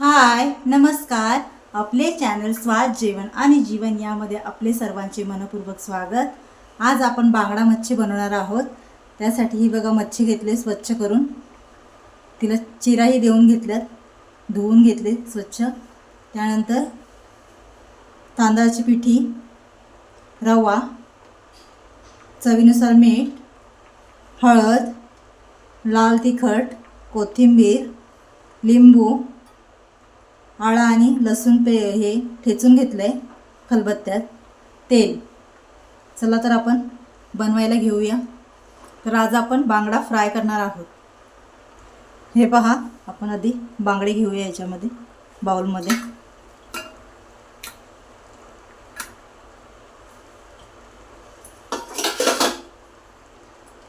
हाय नमस्कार. आपले चॅनल स्वाद जेवण आणि जीवन यामध्ये आपले सर्वांचे मनपूर्वक स्वागत. आज आपण बांगडा मच्छी बनवणार आहोत. त्यासाठी ही बघा मच्छी घेतली स्वच्छ करून. तिला चिराही देऊन घेतल्यात धुवून घेतले स्वच्छ. त्यानंतर तांदळाची पिठी रवा चवीनुसार मीठ हळद लाल तिखट कोथिंबीर लिंबू आळा आणि लसूण पे हे ठेचून घेतलं आहे खलबत्त्यात. तेल. चला तर आपण बनवायला घेऊया. तर आज आपण बांगडा फ्राय करणार आहोत. हे पहा आपण आधी बांगडे घेऊया याच्यामध्ये बाउलमध्ये.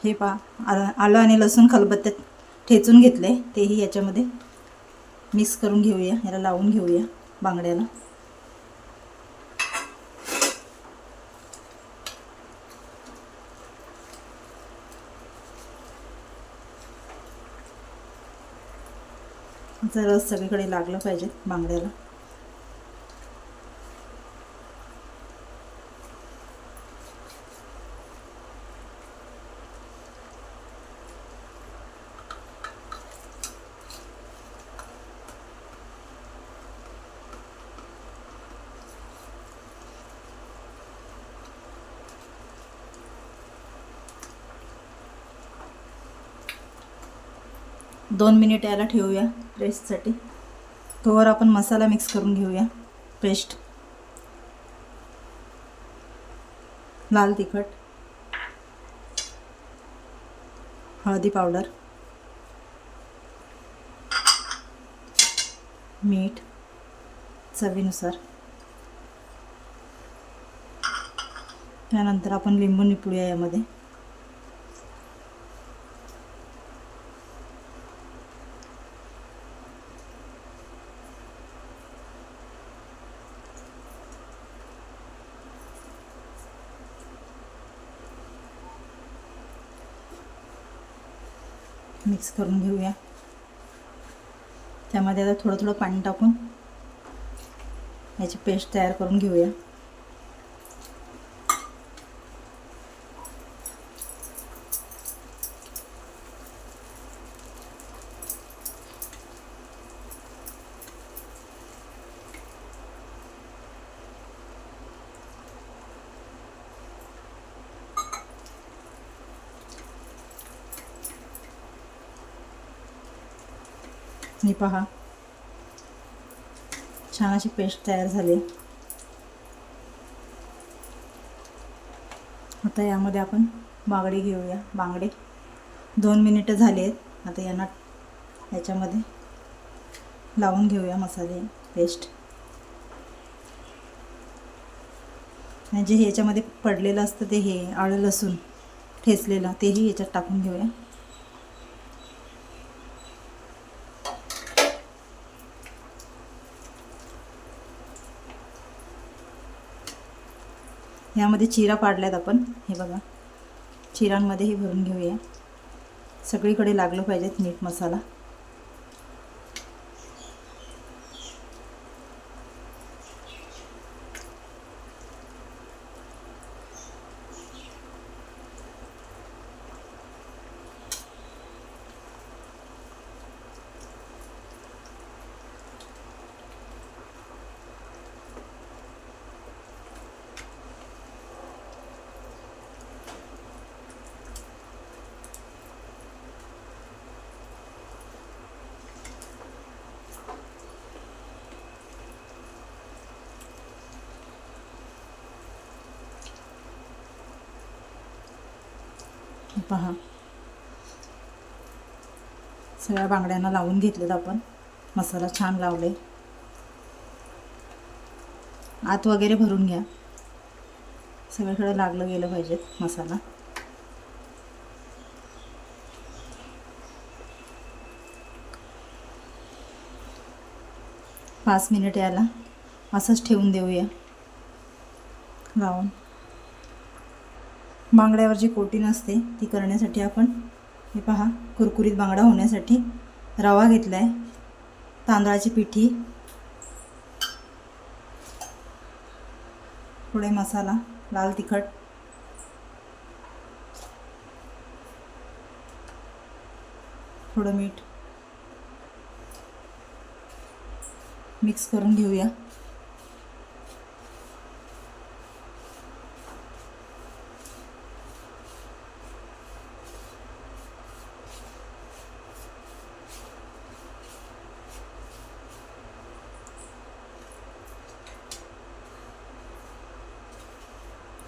हे पहा आलं आणि लसूण खलबत्त्यात ठेचून घेतले तेही याच्यामध्ये. मिक्स करून घेऊया. याला लावून घेऊया बांगड्याला. जर रस सगळीकडे लागलं पाहिजे बांगड्याला. दोन मिनिट याला ठेवूया रेस्टसाठी तोवर आपण मसाला मिक्स करून घेऊया. पेस्ट लाल तिखट. हळदी पावडर. मीठ. चवीनुसार. त्यानंतर आपण लिंबू निपुळूया यामध्ये. मिक्स करून घेऊया. त्यामध्ये आता थोडं थोडं पाणी टाकून याची पेस्ट तयार करून घेऊया. हे पहा छान अशी पेस्ट तयार झाली. आता यामध्ये आपण बांगडे घेऊया. बांगडे दोन मिनिटं झाली आहेत. आता यांना याच्यामध्ये लावून घेऊया मसाले पेस्ट. म्हणजे हे याच्यामध्ये पडलेलं असतं ते हे आळं लसूण ठेचलेलं तेही याच्यात टाकून घेऊया. ह्यामध्ये चिरा पाडल्यात आपण. हे बघा. चिरांमध्ये हे भरून घेऊया. सगळीकडे लागलं पाहिजेत नीट मसाला. पहा. सगळ्या बांगड्यांना लावून घेतलेत आपण. मसाला छान लावले. आत वगैरे भरून घ्या. सगळीकडे लागलं गेलं पाहिजेत मसाला. पाच मिनिट याला. असंच ठेवून देऊया. लावून. बांगड्यावर जी कोटिंग असते ती करण्यासाठी आपण हे पहा कुरकुरीत बांगडा होण्यासाठी रवा घेतला आहे तांदळाची पिठी थोडे मसाला लाल तिखट थोडं मीठ. मिक्स करून घेऊया.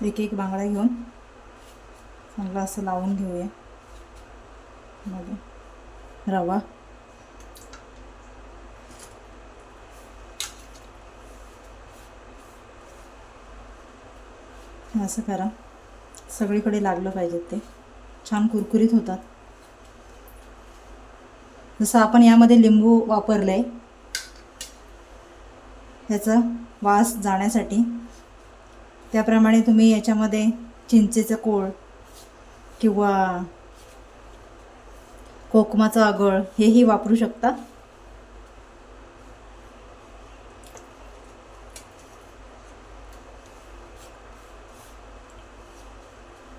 एक एक बांगडा घेऊन चांगला असं लावून घेऊया. मध्ये रवा. असं करा. सगळीकडे लागलं पाहिजे ते. छान कुरकुरीत होतात. जसं आपण यामध्ये लिंबू वापरलं आहे ह्याचा वास जाण्यासाठी त्याप्रमाणे तुम्ही याच्यामध्ये चिंचेचं कोळ किंवा कोकमाचं आगळ हेही वापरू शकता.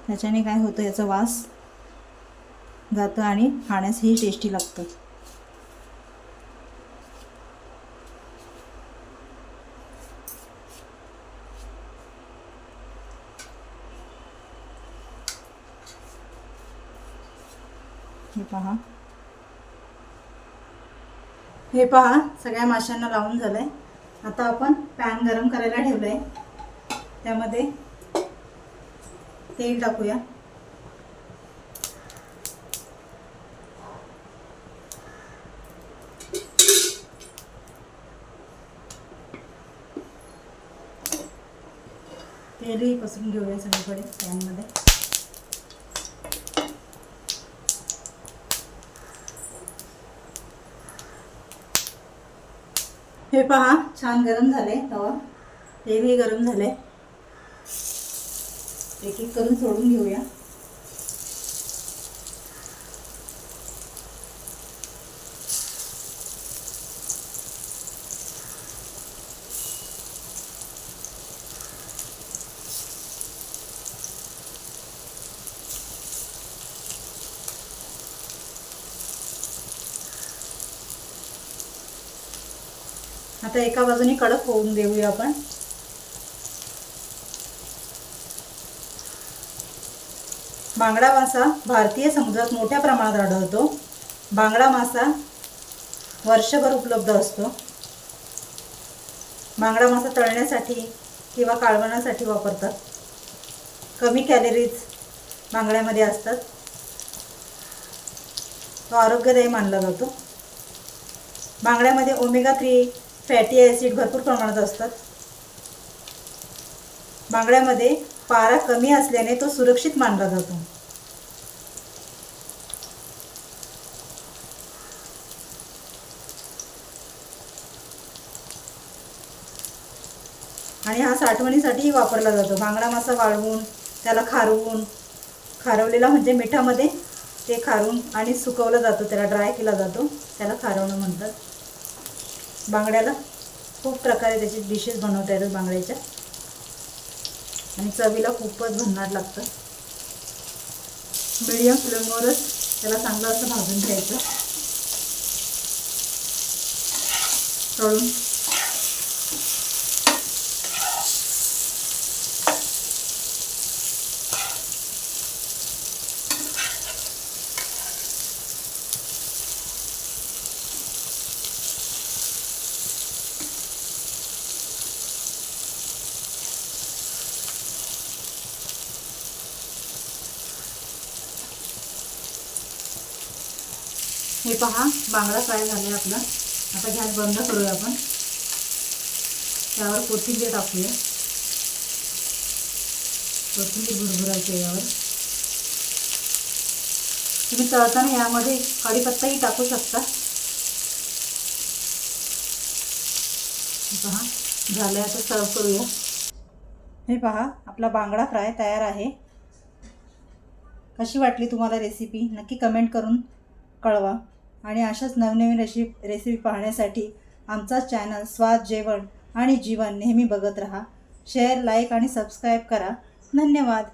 त्याच्याने काय होतं याचा वास जातं आणि खाण्यासही टेस्टी लागतं. हे पहा. हे पहा सगळ्या माशांना लावून झालंय. आता आपण पॅन गरम करायला ठेवलंय. त्यामध्ये तेल टाकूया. तेलही पसरून घेऊया सगळीकडे पॅनमध्ये. हे पहा छान गरम झाले तवा. तेलही गरम झाले एक एक करून सोडून घेऊया. आता एका बाजूने कडक होऊन देऊया आपण. बांगडा मासा भारतीय समुद्रात मोठ्या प्रमाणात आढळतो. बांगडा मासा वर्षभर उपलब्ध असतो. बांगडा मासा तळण्यासाठी किंवा काळवण्यासाठी वापरतात. कमी कॅलरीज बांगड्यामध्ये असतात. तो आरोग्यदायी मानला जातो. बांगड्यामध्ये ओमेगा थ्री फॅटी ॲसिड भरपूर प्रमाणात असतात. बांगड्यामध्ये पारा कमी असल्याने तो सुरक्षित मानला जातो. आणि हा साठवणीसाठीही वापरला जातो. बांगडा मासा वाळवून त्याला खारवून खारवलेला म्हणजे मिठामध्ये ते खारून आणि सुकवलं जातं. त्याला ड्राय केला जातो. त्याला खारवणं म्हणतात. बांगड्याला खूप प्रकारे त्याची डिशेस बनवता येतात बांगड्याच्या. आणि चवीला खूपच भन्नाट लागतं. मिडियम फ्लेमवरच त्याला चांगलं असं भाजून घ्यायचं. तळून हे पहा बांगडा फ्राय झाले आपला. आता गॅस बंद करूया आपण. त्यावर कोथिंबीर टाकूया. कोथिंबीर भुरभुरायची यावर. तुम्ही तळताना यामध्ये कढीपत्ताही टाकू शकता. पहा झालं आता सर्व करूया. हे पहा आपला बांगडा फ्राय तयार आहे. कशी वाटली तुम्हाला रेसिपी? नक्की कमेंट करून कळवा. आणि अशाच नवनवीन रेसिप रेसिपी पाहण्यासाठी आमचा चॅनल स्वाद जेवण आणि जीवन नेहमी बघत राहा. शेअर लाईक आणि सबस्क्राईब करा. धन्यवाद.